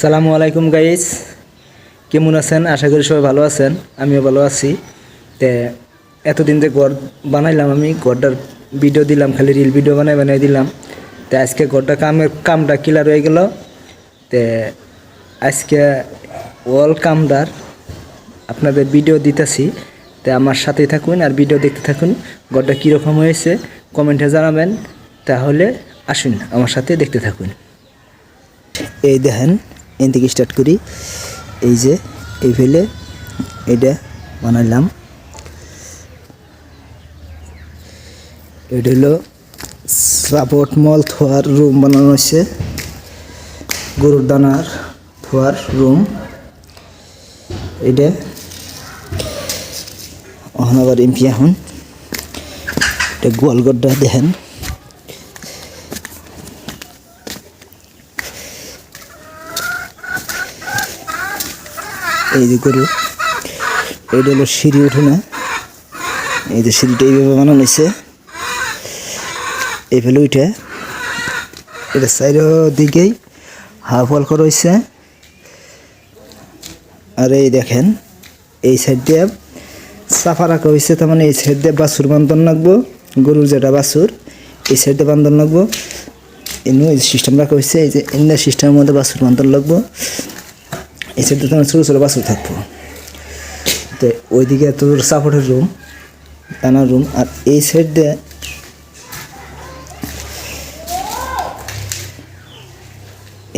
সালামু আলাইকুম গাইস। কেমন আছেন? আশা করি সবাই ভালো আছেন। আমিও ভালো আছি। তে এতদিন যে ঘর বানাইলাম আমি, ঘরটার ভিডিও দিলাম, খালি রিল ভিডিও বানাই বানাই দিলাম। তে আজকে ঘরটা কামের কামটা ক্লিয়ার হয়ে গেল। তে আজকে ওয়াল কামদার আপনাদের ভিডিও দিতেছি। তে আমার সাথেই থাকুন আর ভিডিও দেখতে থাকুন, ঘরটা কীরকম হয়েছে, কমেন্টে জানাবেন। তাহলে আসুন আমার সাথে দেখতে থাকুন। এই দেখেন এন থেকে স্টার্ট করি। এই যে, এই ফেলে এটা বানাইলাম। এটা হলো সাপোর্ট মল থোয়ার রুম বানানো হয়েছে। গরুর দানার থোয়ার রুম এটা ওখানে আবার এমপি এখন। এটা গোয়ালগড়টা দেখেন। এই যে গরু, এইটা হলো সিঁড়ি উঠে না এই যে সিঁড়িটা এইভাবে বানানো হয়েছে। এই ফেলে উঠে, এটা সাইড দিকেই হাফ ওয়াল করা হয়েছে। আর এই দেখেন, এই সাইড দিয়ে সাফা রাখা হয়েছে, তার মানে এই সাইড দিয়ে বাছুর বান্ধন রাখব গরুর যেটা বাছুর, এই সাইড দিয়ে বান্ধন রাখব এমনি এই সিস্টেম রাখা হয়েছে, এই যে এমনি সিস্টেমের মধ্যে বাছুর বান্ধন রাখব এই সাইডে তোমার ছোটো ছোটো বাছুর থাকব তো ওইদিকে তোর সাপোর্টের রুম দানার রুম আর এই সাইড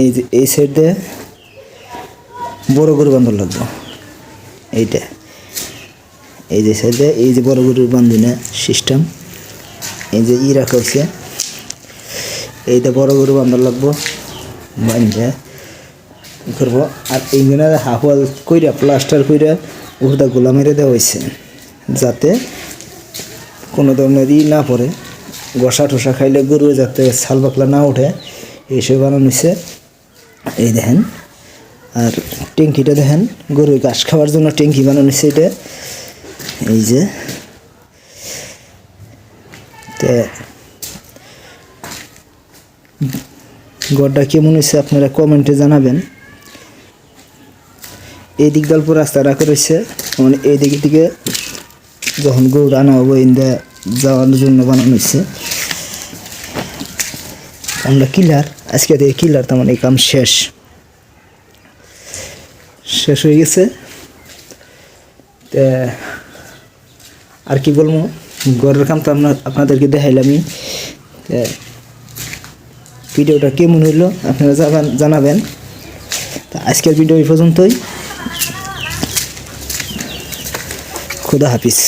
এই যে এই সাইড বড় গরু বান্ধব লাগবো এইটা। এই যে সাইডে এই যে বড় গরুর বান্ধনে সিস্টেম এই যে ই রাখা হচ্ছে এইটা বড় গরু বান্ধব লাগবো। বান্ধে করব। আর এইখানে হাফ ওয়াল কইরা প্লাস্টার কইরা উর্দা গোলা মেরে দেওয়া হয়েছে যাতে কোনো ধরনের ই না পড়ে, গসা ঠসা খাইলে গরু যাতে ছাল পাকলা না ওঠে, এইসব বানানো হয়েছে এই দেখেন, আর ট্যাঙ্কিটা দেখেন গরু ঘাস খাওয়ার জন্য ট্যাঙ্কি বানানো হয়েছে এটা। এই যে গড়টা কেমন হয়েছে আপনারা কমেন্টে জানাবেন। এই দিক গল্প রাস্তা রাখা রয়েছে মানে এই দিক থেকে যখন গরু রান্না হব ইন্দা যাওয়ার জন্য বানানো হয়েছে। আমরা কিলার আজকে থেকে কিলার তার মানে এই কাম শেষ। শেষ হয়ে গেছে। আর কি বলব? ঘরের কাম তো আপনার আপনাদেরকে দেখাইলামই। ভিডিওটা কেমন হইল আপনারা জানাবেন। তা আজকের ভিডিও এই পর্যন্তই। খুদা হাফিজ